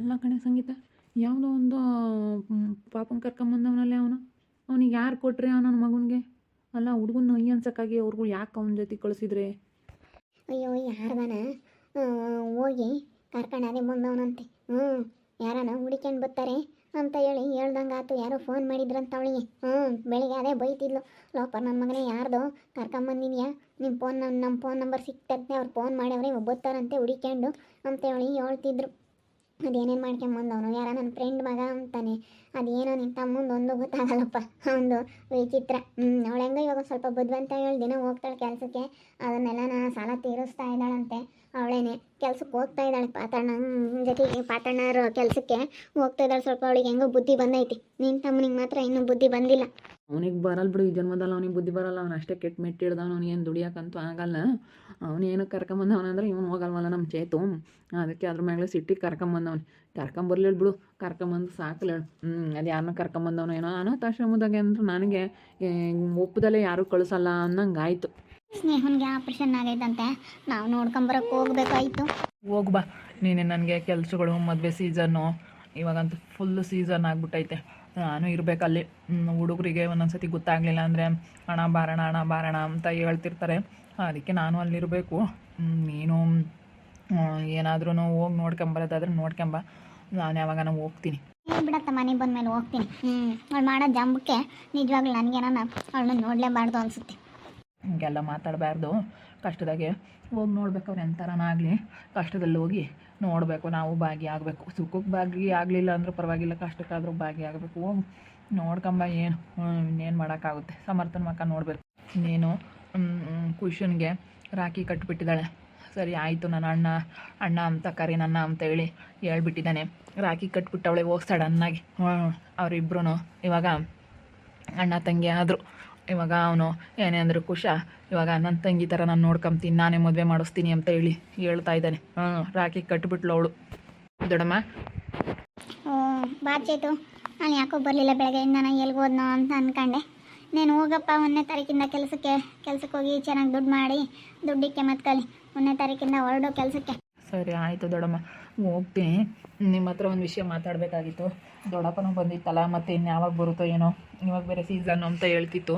ಅಲ್ಲ ಕಣೆ ಸಂಗೀತ. ಯಾವುದೋ ಒಂದು ಪಾಪನ ಕರ್ಕೊಂಬಂದವನಲ್ಲೇ ಅವನು. ಅವನಿಗೆ ಯಾರು ಕೊಟ್ರೆ ಅವನ ಮಗನಿಗೆ? ಅಲ್ಲ, ಹುಡುಗನ ಅಯ್ಯ ಅನ್ಸಕ್ಕಾಗಿ ಅವ್ರಿಗೂ ಯಾಕೆ ಅವನ ಜೊತೆ ಕಳಿಸಿದ್ರೆ? ಅಯ್ಯೋ ಯಾರ್ದಾನ? ಹೋಗಿ ಕರ್ಕೊಂಡದೆ ಬಂದವನಂತೆ. ಹ್ಞೂ ಯಾರನ ಹುಡಿಕೊಂಡು ಬರ್ತಾರೆ ಅಂತ ಹೇಳಿ ಹೇಳ್ದಂಗೆ ಆತು. ಯಾರೋ ಫೋನ್ ಮಾಡಿದ್ರಂತ ಅವಳಿಗೆ ಹ್ಞೂ ಬೆಳಿಗ್ಗೆ ಅದೇ ಬೈತಿದ್ಲು. ಲೋಪ ನನ್ನ ಮಗನೇ ಯಾರ್ದು ಕರ್ಕೊಂಬಂದಿದ್ಯಾ? ನಿಮ್ಮ ಫೋನ್ ನಮ್ಮ ಫೋನ್ ನಂಬರ್ ಸಿಕ್ತಂತೆ. ಅವ್ರು ಫೋನ್ ಮಾಡ್ಯವ್ರೆ ಬರ್ತಾರಂತೆ ಹುಡಿಕೊಂಡು ಅಂತ ಹೇಳಿ ಹೇಳ್ತಿದ್ರು. ಅದೇನೇನು ಮಾಡ್ಕೊಂಬಂದವನು ಯಾರ ನನ್ನ ಫ್ರೆಂಡ್ ಮಗ ಅಂತಾನೆ. ಅದೇನೋ ನಿನ್ನ ತಮ್ಮಂದು ಒಂದು ಗೊತ್ತಾಗಲ್ಲಪ್ಪ. ಒಂದು ವಿಚಿತ್ರ. ಅವಳು ಹೆಂಗೋ ಇವಾಗ ಸ್ವಲ್ಪ ಬುದ್ಧಿವಂತ ಹೇಳಿ ದಿನ ಹೋಗ್ತಾಳೆ ಕೆಲಸಕ್ಕೆ. ಅದನ್ನೆಲ್ಲ ನಾನು ಸಾಲ ತೀರಿಸ್ತಾ ಇದ್ದಾಳಂತೆ. ಅವಳೇನೆ ಕೆಲ್ಸಕ್ಕೆ ಹೋಗ್ತಾ ಇದ್ದಾಳೆ ಪಾತಣ್ಣ ಜೊತೆಗೆ ಪಾತಣ್ಣರ ಕೆಲಸಕ್ಕೆ ಹೋಗ್ತಾ ಇದ್ದಾಳೆ. ಸ್ವಲ್ಪ ಅವಳಿಗೆ ಹೆಂಗೋ ಬುದ್ಧಿ ಬಂದೈತಿ. ನಿನ್ನ ತಮ್ಮನಿಗೆ ಮಾತ್ರ ಇನ್ನೂ ಬುದ್ಧಿ ಬಂದಿಲ್ಲ. ಅವನಿಗೆ ಬರಲ್ಲ ಬಿಡು, ಈ ಜನ್ಮದಲ್ಲಿ ಅವನಿಗೆ ಬುದ್ಧಿ ಬರಲ್ಲ. ಅವನು ಅಷ್ಟೇ ಕೆಟ್ಟ ಮೆಟ್ಟಿಡ್ದವನು ಅವನಿಗೇನು ದುಡಿಯೋಕ್ಕಂತೂ ಆಗಲ್ಲ. ಅವನೇನು ಕರ್ಕೊಂಬಂದವನಂದ್ರೆ ಇವನು ಹೋಗಲ್ವಲ್ಲ ನಮ್ಮ ಚೇತು. ಅದಕ್ಕೆ ಅದ್ರ ಮ್ಯಾಲೆ ಸಿಟ್ಟಿಗೆ ಕರ್ಕೊಂಬಂದವನು. ಕರ್ಕೊಂಬರ್ಲಿಲ್ಲ ಬಿಡು, ಕರ್ಕೊಂಬಂದು ಸಾಕಲೇಳು ಹ್ಞೂ ಅದು ಯಾರನ್ನ ಕರ್ಕೊಂಬಂದವನು ಏನೋ ಅನಾಥಾಶ್ರಮದಾಗೆ ಅಂದ್ರೆ ನನಗೆ ಒಪ್ಪದಲ್ಲೇ ಯಾರೂ ಕಳಿಸಲ್ಲ ಅನ್ನಂಗೆ ಆಯಿತು ಸ್ನೇಹನ್ಗೆ ಆಪ್ರೇಷನ್ ಆಗೈತಂತೆ. ನಾವು ನೋಡ್ಕೊಂಬರಕ್ಕೆ ಹೋಗ್ಬೇಕಾಯ್ತು. ಹೋಗ್ಬಾ ನೀನೆ ನನಗೆ ಕೆಲಸಗಳು ಮದುವೆ ಸೀಸನ್ನು ಇವಾಗಂತೂ ಫುಲ್ ಸೀಸನ್ ಆಗ್ಬಿಟ್ಟೈತೆ. ನಾನು ಇರಬೇಕಲ್ಲಿ. ಹುಡುಗರಿಗೆ ಒಂದೊಂದ್ಸತಿ ಗೊತ್ತಾಗಲಿಲ್ಲ ಅಂದರೆ ಹಣ ಬಾರಣ ಹಣ ಬಾರಣ ಅಂತ ಹೇಳ್ತಿರ್ತಾರೆ. ಅದಕ್ಕೆ ನಾನು ಅಲ್ಲಿರಬೇಕು. ನೀನು ಏನಾದ್ರೂ ಹೋಗಿ ನೋಡ್ಕೊಂಬರೋದಾದ್ರೆ ನೋಡ್ಕೊಂಬ ನಾನು ಯಾವಾಗ ನಾವು ಹೋಗ್ತೀನಿ ಬಿಡತ್ತ ಮನೆಗೆ ಬಂದ್ಮೇಲೆ ಹೋಗ್ತೀನಿ. ಹ್ಞೂ ಅವಳು ಮಾಡೋ ಜಂಬಕ್ಕೆ ನಿಜವಾಗ್ಲೂ ನನಗೇನ ಅವಳನ್ನ ನೋಡಲೇಬಾರ್ದು ಅನಿಸುತ್ತೆ. ಹಿಂಗೆಲ್ಲ ಮಾತಾಡಬಾರ್ದು. ಕಷ್ಟದಾಗೆ ಹೋಗಿ ನೋಡ್ಬೇಕು ಅವ್ರು ಎಂಥರನಾಗಲಿ ಕಷ್ಟದಲ್ಲಿ ಹೋಗಿ ನೋಡಬೇಕು, ನಾವು ಭಾಗಿಯಾಗಬೇಕು ಸುಖಕ್ಕೆ ಭಾಗಿ ಆಗಲಿಲ್ಲ ಅಂದರೂ ಪರವಾಗಿಲ್ಲ, ಕಷ್ಟಕ್ಕಾದರೂ ಭಾಗಿಯಾಗಬೇಕು ಹೋಗಿ ನೋಡ್ಕೊಂಬ ಏನು ಇನ್ನೇನು ಮಾಡೋಕ್ಕಾಗುತ್ತೆ. ಸಮರ್ಥನ ಮಕ್ಕ ನೋಡಬೇಕು. ನೀನು ಕುಶನ್ಗೆ ರಾಖಿ ಕಟ್ಟಿಬಿಟ್ಟಿದ್ದಾಳೆ ಸರಿ, ಆಯಿತು, ನನ್ನ ಅಣ್ಣ ಅಣ್ಣ ಅಂತ ಕರಿ, ನನ್ನ ಅಂತ ಹೇಳಿ ಹೇಳ್ಬಿಟ್ಟಿದ್ದಾನೆ. ರಾಖಿ ಕಟ್ಬಿಟ್ಟವಳೆ ಹೋಗಿ ಸಡನ್ನಾಗಿ. ಅವರಿಬ್ರು ಇವಾಗ ಅಣ್ಣ ತಂಗಿ ಆದರು. ಇವಾಗ ಅವನು, ಏನೇ ಅಂದರೂ ಕುಶ, ಇವಾಗ ನನ್ನ ತಂಗಿ ಥರ ನಾನು ನೋಡ್ಕೊಂತೀನಿ ನಾನೇ ಮದುವೆ ಮಾಡಿಸ್ತೀನಿ ಅಂತ ಹೇಳಿ ಹೇಳ್ತಾ ಇದ್ದಾನೆ. ಹ್ಞೂ ರಾಖಿ ಕಟ್ಬಿಟ್ಲು ಅವಳು. ದೊಡಮ್ಮ ಬಾಚೇತು ನಾನು ಯಾಕೋ ಬರಲಿಲ್ಲ ಬೆಳಗ್ಗೆಯಿಂದ ನಾನು ಎಲ್ಲಿಗೆ ಹೋದ್ನೋ ಅಂತ ಅಂದ್ಕೊಂಡೆ ನೀನು ಹೋಗಪ್ಪ, ಒಂದನೇ ತಾರೀಕಿಂದ ಕೆಲಸಕ್ಕೆ ಕೆಲಸಕ್ಕೆ ಹೋಗಿ ಚೆನ್ನಾಗಿ ದುಡ್ಡು ಮಾಡಿ, ದುಡ್ಡಿಕ್ಕೆ ಮತ್ತೆ ಕಲಿ ಒಂದನೇ ತಾರೀಕಿಂದ ಹೊರಡೋ ಕೆಲಸಕ್ಕೆ. ಸರಿ, ಆಯಿತು ದೊಡ್ಡಮ್ಮ. ಹೋಗ್ತೀನಿ. ನಿಮ್ಮ ಹತ್ರ ಒಂದು ವಿಷಯ ಮಾತಾಡಬೇಕಾಗಿತ್ತು. ದೊಡ್ಡಪ್ಪನೂ ಬಂದಿತ್ತಲ್ಲ, ಮತ್ತು ಇನ್ನು ಯಾವಾಗ ಬರುತ್ತೋ ಏನೋ. ಇವಾಗ ಬೇರೆ ಸೀಸನ್ ಅಂತ ಹೇಳ್ತಿತ್ತು.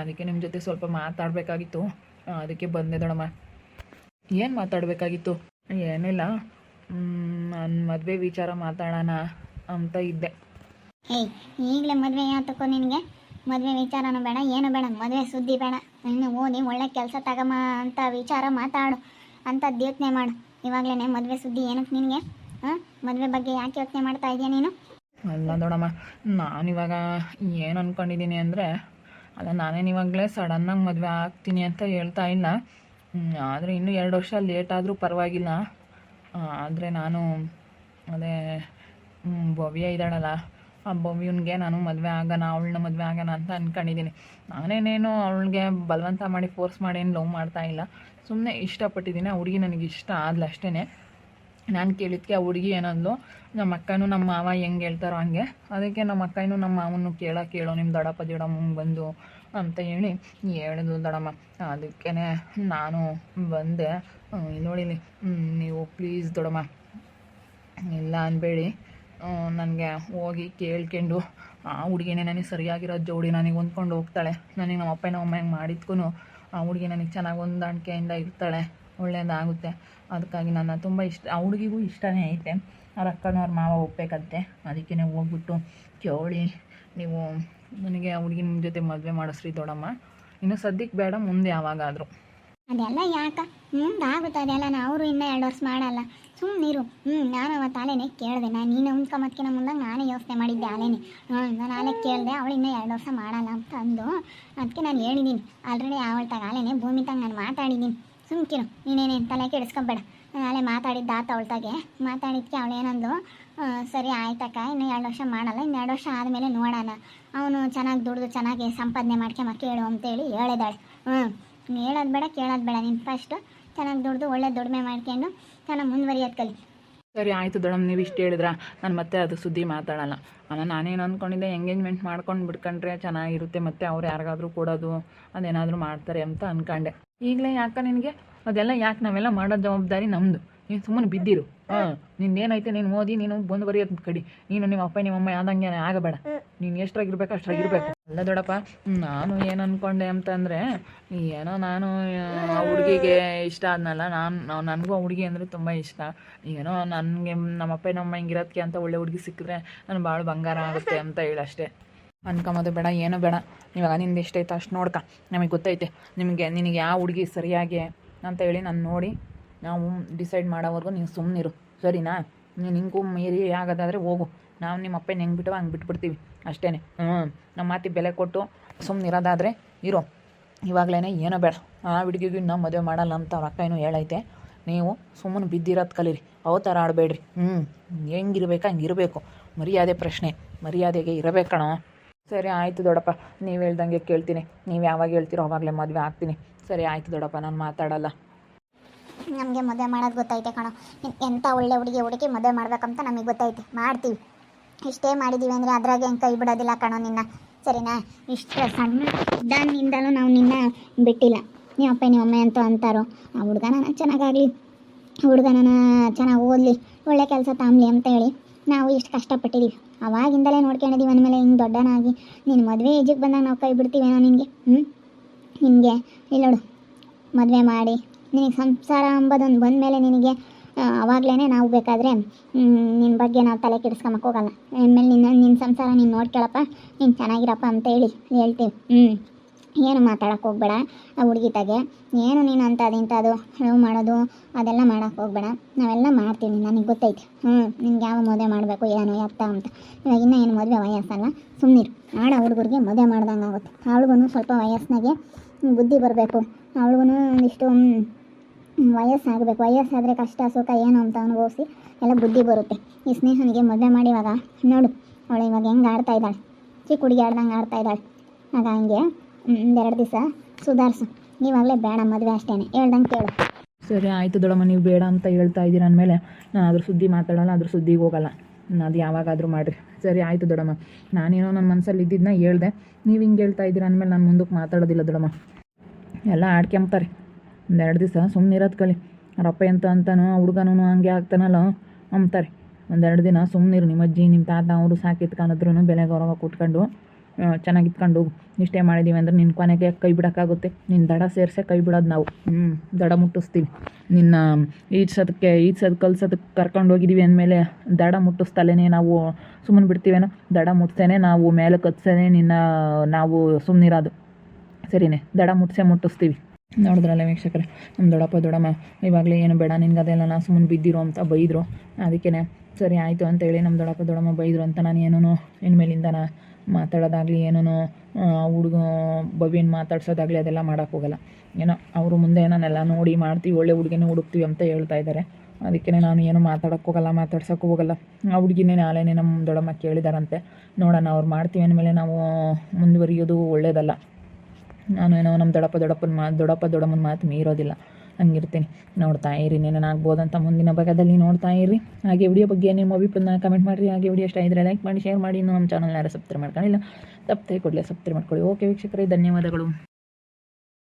ಅದಕ್ಕೆ ನಿಮ್ಮ ಜೊತೆ ಸ್ವಲ್ಪ ಮಾತಾಡಬೇಕಾಗಿತ್ತು. ಅದಕ್ಕೆ ಬಂದೆ ದೊಡ್ಡಮ್ಮ. ಏನು ಮಾತಾಡಬೇಕಾಗಿತ್ತು? ಏನಿಲ್ಲ. ನನ್ನ ಮದುವೆ ವಿಚಾರ ಮಾತಾಡೋಣ ಅಂತ ಇದ್ದೆ. ಏಯ್, ಈಗಲೇ ಮದುವೆ ಯಾತಕ್ಕೋ ನಿನಗೆ? ಮದುವೆ ವಿಚಾರನೂ ಬೇಡ, ಏನು ಬೇಡ. ಮದುವೆ ಸುದ್ದಿ ಬೇಡ. ಇನ್ನು ಓದಿ ಒಳ್ಳೆ ಕೆಲಸ ತಗಮ್ಮ ಅಂತ ವಿಚಾರ ಮಾತಾಡು. ಅಂತ ಯೋಚನೆ ಮಾಡು. ಇವಾಗಲೇ ಮದುವೆ ಸುದ್ದಿ ಏನಕ್ಕೆ ನಿನಗೆ? ಹಾಂ? ಮದುವೆ ಬಗ್ಗೆ ಯಾಕೆ ಯೋಚನೆ ಮಾಡ್ತಾ ಇದೆಯಾ ನೀನು? ಅಲ್ಲ ನೋಡಮ್ಮ ನಾನಿವಾಗ ಏನು ಅಂದ್ಕೊಂಡಿದ್ದೀನಿ ಅಂದರೆ, ಅಲ್ಲ ನಾನೇನು ಇವಾಗಲೇ ಸಡನ್ನಾಗಿ ಮದುವೆ ಆಗ್ತೀನಿ ಅಂತ ಹೇಳ್ತಾ ಇಲ್ಲ. ಆದರೆ ಇನ್ನೂ ಎರಡು ವರ್ಷ ಲೇಟ್ ಆದರೂ ಪರವಾಗಿಲ್ಲ. ಆದರೆ ನಾನು ಅದೇ ಭವ್ಯ ಇದ್ದಾಳಲ್ಲ, ಆ ಭವ್ಯನಿಗೆ ನಾನು ಮದುವೆ ಆಗೋಣ, ಅವಳನ್ನ ಮದುವೆ ಆಗೋಣ ಅಂತ ಅಂದ್ಕೊಂಡಿದ್ದೀನಿ ನಾನೇನೇನು ಅವಳಿಗೆ ಬಲವಂತ ಮಾಡಿ ಫೋರ್ಸ್ ಮಾಡಿ, ಏನು ಲವ್ ಮಾಡ್ತಾ ಇಲ್ಲ. ಸುಮ್ಮನೆ ಇಷ್ಟಪಟ್ಟಿದ್ದೀನಿ, ಆ ಹುಡುಗಿ ನನಗೆ ಇಷ್ಟ ಆದ್ಲು ಅಷ್ಟೇ ನಾನು ಕೇಳಿದ್ಕೆ ಆ ಹುಡುಗಿ ಏನಂದ್ಲು, ನಮ್ಮ ಅಕ್ಕನೂ ನಮ್ಮ ಮಾವ ಹೆಂಗೆ ಹೇಳ್ತಾರೋ ಹಂಗೆ. ಅದಕ್ಕೆ ನಮ್ಮ ಅಕ್ಕನೂ ನಮ್ಮ ಮಾವನು ಕೇಳ, ಕೇಳೋ ನಿಮ್ಮ ದೊಡ್ಡಪ್ಪ ದೊಡ್ಡಮ್ಮ ಬಂದು, ಅಂತ ಹೇಳಿ ಹೇಳಿದ್ಲು ದಡಮ್ಮ ಅದಕ್ಕೇ ನಾನು ಬಂದೆ. ನೋಡಿಲಿ ನೀವು ಪ್ಲೀಸ್ ದೊಡಮ್ಮ ಇಲ್ಲ ಅನ್ಬೇಡಿ. ನನಗೆ ಹೋಗಿ ಕೇಳ್ಕೊಂಡು, ಆ ಹುಡುಗಿನೇ ನನಗೆ ಸರಿಯಾಗಿರೋ ಜೋಡಿ ನನಗೆ ಹೊಂದ್ಕೊಂಡು ಹೋಗ್ತಾಳೆ. ನನಗೆ ನಮ್ಮ ಅಪ್ಪ ನಮ್ಮ ಅಮ್ಮ ಹೆಂಗೆ ಮಾಡಿದ್ಕೂ ಆ ಹುಡುಗಿ ನನಗೆ ಚೆನ್ನಾಗಿ ಹೊಂದಾಣಿಕೆಯಿಂದ ಇರ್ತಾಳೆ ಒಳ್ಳೆಯದಾಗುತ್ತೆ ಅದಕ್ಕಾಗಿ ನನ್ನ ತುಂಬ ಇಷ್ಟ, ಆ ಹುಡುಗಿಗೂ ಇಷ್ಟನೇ ಐತೆ. ಅವ್ರ ಅಕ್ಕನೂ ಅವ್ರ ಮಾವ ಒಪ್ಪಬೇಕಂತೆ ಅದಕ್ಕೆ ಹೋಗ್ಬಿಟ್ಟು ಕೇಳಿ, ನೀವು ನನಗೆ ಆ ಹುಡುಗಿನ ಜೊತೆ ಮದುವೆ ಮಾಡಿಸ್ರಿ ದೊಡ್ಡಮ್ಮ. ಇನ್ನು ಸದ್ಯಕ್ಕೆ ಬೇಡ, ಮುಂದೆ ಯಾವಾಗಾದರೂ. ಅದೆಲ್ಲ ಯಾಕ? ಮುಂದೆ ಆಗುತ್ತೆ ಅದೆಲ್ಲ. ನಾ ಅವರು ಇನ್ನೂ ಎರಡು ವರ್ಷ ಮಾಡಲ್ಲ. ಸುಮ್ಮನಿರು ಹ್ಞೂ ನಾನು ಅವತ್ತು ಆಲೇನೆ ಕೇಳಿದೆ. ನಾನು ನೀನು ಉಂದ್ಕೊಂಬತ್ಕಿನ ಮುಂದೆ ನಾನೇ ಯೋಚನೆ ಮಾಡಿದ್ದೆ ಆಲೇನೆ ಹ್ಞೂ ನಾನು ಆಲೆ ಕೇಳಿದೆ. ಅವಳು ಇನ್ನೂ ಎರಡು ವರ್ಷ ಮಾಡಲ್ಲ ಅಂತ ಅಂದು ಅದಕ್ಕೆ ನಾನು ಹೇಳಿದ್ದೀನಿ ಆಲ್ರೆಡಿ ಅವಳ ತಾಗ ಆಲೇನೆ ಭೂಮಿ ತಂಗ ನಾನು ಮಾತಾಡಿದ್ದೀನಿ ಸುಮ್ಕಿರು ನೀನೇನೇನು ತಲೆ ಕೆಡಿಸ್ಕೊಬೇಡ. ಆಲೇ ಮಾತಾಡಿದ್ದ ಆತ ಅವಳ್ತಾಗೆ ಮಾತಾಡಿದ್ಕೆ ಅವಳೇನಂದು ಸರಿ ಆಯ್ತಕ್ಕ ಇನ್ನು ಎರಡು ವರ್ಷ ಮಾಡಲ್ಲ. ಇನ್ನು ಎರಡು ವರ್ಷ ಆದಮೇಲೆ ನೋಡೋಣ. ಅವನು ಚೆನ್ನಾಗಿ ದುಡಿದು ಚೆನ್ನಾಗಿ ಸಂಪಾದನೆ ಮಾಡ್ಕೊಂಬ ಕೇಳು ಅಂತೇಳಿ ಹೇಳಿದಾಳೆ. ಹ್ಞೂ ಹೇಳೋದು ಬೇಡ ಕೇಳೋದು ಬೇಡ. ನೀನು ಫಸ್ಟು ಚೆನ್ನಾಗಿ ದುಡ್ದು ಒಳ್ಳೆ ದುಡಿಮೆ ಮಾಡ್ಕೊಂಡು ಚೆನ್ನಾಗಿ ಮುಂದುವರಿಯೋದು ಕಲಿ. ಸರಿ ಆಯಿತು ದೊಡಮ್ ನೀವು ಇಷ್ಟು ಹೇಳಿದ್ರ. ನಾನು ಮತ್ತೆ ಅದು ಸುದ್ದಿ ಮಾತಾಡಲ್ಲ. ಅಲ್ಲ ನಾನೇನು ಅಂದ್ಕೊಂಡಿದ್ದೆ ಎಂಗೇಜ್ಮೆಂಟ್ ಮಾಡ್ಕೊಂಡು ಬಿಡ್ಕೊಂಡ್ರೆ ಚೆನ್ನಾಗಿರುತ್ತೆ ಮತ್ತು ಅವ್ರು ಯಾರಿಗಾದ್ರೂ ಕೊಡೋದು ಅದೇನಾದರೂ ಮಾಡ್ತಾರೆ ಅಂತ ಅಂದ್ಕೊಂಡೆ ಈಗಲೇ ಯಾಕೆ ನಿನಗೆ? ಅದೆಲ್ಲ ಯಾಕೆ ನಾವೆಲ್ಲ ಮಾಡೋ ಜವಾಬ್ದಾರಿ ನಮ್ಮದು ನೀನು ಸುಮ್ಮನೆ ಬಿದ್ದಿರು. ಹಾಂ ನಿನ್ನೇನೈತೆ ನೀನು ಓದಿ ನೀನು ಬಂದು ಬರೆಯೋದು ಕಡಿ. ನೀನು ನಿಮ್ಮ ಅಪ್ಪ ನಿಮ್ಮ ಅಮ್ಮ ಯಾವ್ದಂಗೆ ಆಗಬೇಡ. ನೀನು ಎಷ್ಟ್ರಾಗಿರ್ಬೇಕು ಅಷ್ಟ್ರಾಗಿರ್ಬೇಕು. ಅಲ್ಲ ದೊಡಪ್ಪ, ನಾನು ಏನು ಅನ್ಕೊಂಡೆ ಅಂತಂದರೆ, ಏನೋ ನಾನು, ಆ ಹುಡುಗಿಗೆ ಇಷ್ಟ ಆದ್ನಲ್ಲ, ನಾನು ನನಗೂ ಹುಡುಗಿ ಅಂದರೆ ತುಂಬ ಇಷ್ಟ. ಏನೋ ನನಗೆ, ನಮ್ಮಪ್ಪ ನಮ್ಮ ಹಿಂಗಿರೋದಕ್ಕೆ ಅಂತ ಒಳ್ಳೆ ಹುಡುಗಿ ಸಿಕ್ಕಿದ್ರೆ ನಾನು ಭಾಳ ಬಂಗಾರ ಆಗುತ್ತೆ ಅಂತ ಹೇಳಿ ಅಷ್ಟೇ. ಅನ್ಕೊಂಬೋದು ಬೇಡ, ಏನು ಬೇಡ. ಇವಾಗ ನಿಂದು ಎಷ್ಟೈತೆ ಅಷ್ಟು ನೋಡ್ಕ, ನಮಗೆ ಗೊತ್ತೈತೆ. ನಿಮಗೆ, ನಿನಗೆ ಯಾವ ಹುಡುಗಿ ಸರಿಯಾಗಿ ಅಂತ ಹೇಳಿ ನಾನು ನೋಡಿ, ನಾವು ಡಿಸೈಡ್ ಮಾಡೋವರೆಗೂ ನೀನು ಸುಮ್ಮನಿರು ಸರಿನಾ? ನೀನು ಹಿಂಗೂ ಮೀರಿ ಆಗೋದಾದರೆ ಹೋಗು. ನಾವು ನಿಮ್ಮ ಅಪ್ಪನ ಹೆಂಗೆ ಬಿಟ್ಟು ಹಂಗೆ ಬಿಟ್ಬಿಡ್ತೀವಿ. ಅಷ್ಟೇ ಹ್ಞೂ ನಮ್ಮ ಮಾತಿಗೆ ಬೆಲೆ ಕೊಟ್ಟು ಸುಮ್ಮನೆ ಇರೋದಾದರೆ ಇರೋ. ಇವಾಗಲೇ ಏನೋ ಬೇಡ. ಆ ಹುಡುಗಿಗೂ ಇನ್ನೂ ಮದುವೆ ಮಾಡಲ್ಲ ಅಂತ ಅವ್ರ ಅಕ್ಕ ಏನೂ ಹೇಳೈತೆ. ನೀವು ಸುಮ್ಮನೆ ಬಿದ್ದಿರೋದು ಕಲೀರಿ. ಅವ ಥರ ಆಡಬೇಡ್ರಿ. ಹ್ಞೂ ಹೆಂಗಿರ್ಬೇಕು ಹಂಗೆ ಇರಬೇಕು ಮರ್ಯಾದೆ ಪ್ರಶ್ನೆ. ಮರ್ಯಾದೆಗೆ ಇರಬೇಕಣೋ ಸರಿ, ಆಯಿತು ದೊಡ್ಡಪ್ಪ ನೀವು ಹೇಳ್ದಂಗೆ ಕೇಳ್ತೀನಿ. ನೀವು ಯಾವಾಗ ಹೇಳ್ತೀರೋ ಅವಾಗಲೇ ಮದುವೆ ಆಗ್ತೀನಿ. ಸರಿ, ಆಯಿತು ದೊಡ್ಡಪ್ಪ ನಾನು ಮಾತಾಡಲ್ಲ. ನಮಗೆ ಮದುವೆ ಮಾಡೋದು ಗೊತ್ತೈತೆ ಕಣೋ. ಎಂಥ ಒಳ್ಳೆ ಹುಡುಗಿ ಹುಡುಗಿ ಮದುವೆ ಮಾಡ್ಬೇಕಂತ ನಮಗೆ ಗೊತ್ತೈತೆ. ಮಾಡ್ತೀವಿ. ಇಷ್ಟೇ ಮಾಡಿದ್ದೀವಿ ಅಂದರೆ ಅದ್ರಾಗೆ ಹೆಂಗೆ ಕೈ ಬಿಡೋದಿಲ್ಲ ಕಣೋ ನಿನ್ನ. ಸರಿನಾ? ಇಷ್ಟು ಸಣ್ಣ ಇದ್ದಾನಿಂದಲೂ ನಾವು ನಿನ್ನ ಬಿಟ್ಟಿಲ್ಲ. ನೀವು ಅಪ್ಪ ನೀವು ಅಮ್ಮ ಅಂತ ಅಂತಾರೋ. ಆ ಹುಡುಗನ ಚೆನ್ನಾಗಾಗಲಿ. ಹುಡುಗನ ಚೆನ್ನಾಗಿ ಓದಲಿ. ಒಳ್ಳೆ ಕೆಲಸ ತಾಮ್ಲಿ ಅಂತ ಹೇಳಿ ನಾವು ಇಷ್ಟು ಕಷ್ಟಪಟ್ಟಿದ್ದೀವಿ ಅವಾಗಿಂದಲೇ ನೋಡ್ಕೊಂಡಿದ್ದೀವಿ ಅಂದಮೇಲೆ ಹಿಂಗೆ ದೊಡ್ಡನಾಗಿ. ನೀನು ಮದುವೆ ಏಜಿಗೆ ಬಂದಾಗ ನಾವು ಕೈ ಬಿಡ್ತೀವೇನೋ ನಿನಗೆ? ಹ್ಞೂ ನಿನಗೆ ಇಲ್ಲೋಡು ಮದುವೆ ಮಾಡಿ, ನಿನಗೆ ಸಂಸಾರ ಅಂಬೋದೊಂದು ಬಂದ ಮೇಲೆ ನಿನಗೆ ಅವಾಗಲೇ ನಾವು ಬೇಕಾದರೆ ನಿನ್ನ ಬಗ್ಗೆ ನಾವು ತಲೆ ಕೆಡಿಸ್ಕೊಂಬಕ್ಕೆ ಹೋಗಲ್ಲ. ಆಮೇಲೆ ನಿನ್ನ ನಿನ್ನ ಸಂಸಾರ ನೀನು ನೋಡ್ಕೊಳಪ್ಪ, ನೀನು ಚೆನ್ನಾಗಿರಪ್ಪ ಅಂತ ಹೇಳಿ, ಹೇಳ್ತೀವಿ. ಹ್ಞೂ ಏನು ಮಾತಾಡೋಕೆ ಹೋಗ್ಬೇಡ ಆ ಹುಡುಗಿ ತಗೆ ಏನು ನೀನು ಅಂತ ಅದು ಲವ್ ಮಾಡೋದು, ಅದೆಲ್ಲ ಮಾಡೋಕೆ ಹೋಗ್ಬೇಡ. ನಾವೆಲ್ಲ ಮಾಡ್ತೀವಿ, ನನಗೆ ಗೊತ್ತೈತೆ. ಹ್ಞೂ ನಿನ್ಗೆ ಯಾವ ಮದುವೆ ಮಾಡಬೇಕು, ಏನು ಎತ್ತ ಅಂತ. ಇವಾಗ ಇನ್ನೂ ಏನು ಮದುವೆ ವಯಸ್ಸಲ್ಲ ಸುಮ್ಮನಿರು ಆಡ ಹುಡುಗರಿಗೆ ಮದುವೆ ಮಾಡ್ದಂಗೆ ಆಗುತ್ತೆ ಅವಳಿಗೂ ಸ್ವಲ್ಪ ವಯಸ್ಸಿನಾಗೆ ಬುದ್ಧಿ ಬರಬೇಕು. ಅವಳಿಗೂ ಒಂದಿಷ್ಟು ವಯಸ್ಸಾಗಬೇಕು. ವಯಸ್ಸಾದರೆ ಕಷ್ಟ, ಸುಖ, ಏನು ಅಂತ ಅನುಭವಿಸಿ ಎಲ್ಲ ಬುದ್ಧಿ ಬರುತ್ತೆ. ಈ ಸ್ನೇಹನಿಗೆ ಮದುವೆ ಮಾಡಿ ಇವಾಗ ನೋಡು, ಅವಳು ಇವಾಗ ಹೆಂಗೆ ಆಡ್ತಾ ಇದ್ದಾಳೆ. ಚಿಕ್ಕ ಹುಡುಗಿ ಆಡ್ದಂಗೆ ಆಡ್ತಾ ಇದ್ದಾಳೆ. ಆಗ ಹಂಗೆ ಒಂದೆರಡು ದಿವಸ ಸುಧಾರಿಸು. ನೀವಾಗಲೇ ಬೇಡ, ಮದುವೆ ಅಷ್ಟೇ ಹೇಳ್ದಂಗೆ ಕೇಳು. ಸರಿ, ಆಯಿತು ದೊಡಮ್ಮ, ನೀವು ಬೇಡ ಅಂತ ಹೇಳ್ತಾ ಇದ್ದೀರ ಅಂದಮೇಲೆ ನಾನು ಅದ್ರ ಸುದ್ದಿ ಮಾತಾಡೋಲ್ಲ ಅದ್ರ ಸುದ್ದಿಗೆ ಹೋಗಲ್ಲ. ಅದು ಯಾವಾಗಾದರೂ ಮಾಡಿರಿ. ಸರಿ, ಆಯಿತು ದೊಡಮ್ಮ. ನಾನೇನೋ ನನ್ನ ಮನಸ್ಸಲ್ಲಿ ಇದ್ದಿದ್ದನ್ನ ಹೇಳ್ದೆ. ನೀವು ಹಿಂಗೆ ಹೇಳ್ತಾ ಇದ್ದೀರ ಅಂದಮೇಲೆ ನಾನು ಮುಂದಕ್ಕೆ ಮಾತಾಡೋದಿಲ್ಲ ದೊಡಮ್ಮ. ಎಲ್ಲ ಆಡ್ಕೊಂಬ್ತಾರೆ ಒಂದೆರಡು ದಿವಸ ಸುಮ್ಮನೆ ಇರೋದು ಕಲಿ. ರಪ್ಪ ಎಂತ ಅಂತಾನು ಹುಡುಗನೂ ಹಂಗೆ ಆಗ್ತಾನಲ್ಲ ಅಂತಾರೆ ಒಂದೆರಡು ದಿನ ಸುಮ್ಮನಿರು ನಿಮ್ಮ ಅಜ್ಜಿ, ನಿಮ್ಮ ತಾತ, ಅವರು ಸಾಕಿತ್ತು ಬೆಲೆ ಗೌರವ ಕೊಟ್ಕೊಂಡು ಚೆನ್ನಾಗಿ ಹೋಗು. ಇಷ್ಟೇ ಮಾಡಿದ್ದೀವಿ ಅಂದ್ರೆ ನಿನ್ನ ಕೊನೆಗೆ ಕೈ ಬಿಡೋಕ್ಕಾಗುತ್ತೆ. ನಿನ್ನ ದಡ ಸೇರಿಸೇ ಕೈ ಬಿಡೋದು ನಾವು. ಹ್ಞೂ ದಡ ಮುಟ್ಟಿಸ್ತೀವಿ. ನಿನ್ನ ಈಜ್ಸೋದಕ್ಕೆ ಈಡ್ಸೋದು ಕಲ್ಸೋದಕ್ಕೆ ಕರ್ಕೊಂಡು ಹೋಗಿದ್ದೀವಿ ಅಂದಮೇಲೆ ದಡ ಮುಟ್ಟಿಸ್ತಲೇ ನಾವು ಸುಮ್ಮನೆ ಬಿಡ್ತೀವೇನೋ? ದಡ ಮುಟ್ಸೇನೆ ನಾವು ಮೇಲೆ ಕತ್ಸೇನೆ ನಿನ್ನ ನಾವು ಸುಮ್ಮನಿರೋದು ಸರಿನೇ? ದಡ ಮುಟ್ಸೇ ಮುಟ್ಟಿಸ್ತೀವಿ. ನೋಡಿದ್ರಲ್ಲ ವೀಕ್ಷಕರೇ? ನಮ್ಮ ದೊಡ್ಡಪ್ಪ, ದೊಡ್ಡಮ್ಮ, ಇವಾಗಲೇ ಏನು ಬೇಡ, ನಿನ್ಗೆ ಅದೆಲ್ಲ ನಾನು ಸುಮ್ಮನೆ ಬಿದ್ದಿರೋ ಅಂತ ಬೈದರು. ಅದಕ್ಕೇ ಸರಿ ಆಯಿತು ಅಂತೇಳಿ ನಮ್ಮ ದೊಡ್ಡಪ್ಪ, ದೊಡ್ಡಮ್ಮ ಬೈದರು ಅಂತ ನಾನು ಏನೂ ಇನ್ಮೇಲಿಂದ ನಾ ಮಾತಾಡೋದಾಗಲಿ ಏನೂ ಹುಡುಗ ಬವಿನ ಮಾತಾಡ್ಸೋದಾಗಲಿ ಅದೆಲ್ಲ ಮಾಡೋಕ್ಕೋಗಲ್ಲ ಏನೋ, ಅವರು ಮುಂದೆ ನಾನೆಲ್ಲ ನೋಡಿ ಮಾಡ್ತೀವಿ, ಒಳ್ಳೆ ಹುಡುಗಿನೇ ಹುಡುಕ್ತೀವಿ ಅಂತ ಹೇಳ್ತಾ ಇದ್ದಾರೆ. ಅದಕ್ಕೇ ನಾನು ಏನು ಮಾತಾಡೋಕ್ಕೆ ಹೋಗಲ್ಲ, ಮಾತಾಡ್ಸೋಕ್ಕೂ ಹೋಗಲ್ಲ. ಆ ಹುಡುಗಿನೇ ನಾಳೆನೇ ನಮ್ಮ ದೊಡ್ಡಮ್ಮ ಕೇಳಿದಾರಂತೆ. ನೋಡೋಣ, ಅವ್ರು ಮಾಡ್ತೀವಿ ಅಂದಮೇಲೆ ನಾವು ಮುಂದುವರಿಯೋದು ಒಳ್ಳೆಯದಲ್ಲ ನಾನು ಏನೋ ನಮ್ಮ ದೊಡ್ಡಪ್ಪ, ದೊಡ್ಡಪ್ಪನ ಮಾತು ದೊಡ್ಡಪ್ಪ, ದೊಡ್ಡಮ್ಮನ ಮಾತು ಮೀರೋದಿಲ್ಲ. ಹಂಗಿರ್ತೀನಿ. ನೋಡ್ತಾ ಇರಿ ಆಗ್ಬೋದಂತ ಮುಂದಿನ ಭಾಗದಲ್ಲಿ ನೋಡ್ತಾ ಇರಿ. ಹಾಗೆ ವಿಡಿಯೋ ಬಗ್ಗೆ ನಿಮ್ಮ ಅಭಿಪ್ರಾಯ ಕಮೆಂಟ್ ಮಾಡಿರಿ. ಹಾಗೆ ವಿಡಿಯೋ ಇಷ್ಟ ಇದ್ದರೆ ಲೈಕ್ ಮಾಡಿ ಶೇರ್ ಮಾಡಿ. ಇನ್ನೂ ನಮ್ಮ ಚಾನಲ್ನ ಯಾರು ಸಬ್ಸ್ಕ್ರೈಬ್ ಮಾಡ್ಕೊಂಡಿಲ್ಲ, ತಪ್ಪದೆ ಕೊಡಲಿ ಸಬ್ಸ್ಕ್ರೈಬ್ ಮಾಡ್ಕೊಳ್ಳಿ. ಓಕೆ ವೀಕ್ಷಕರೇ, ಧನ್ಯವಾದಗಳು.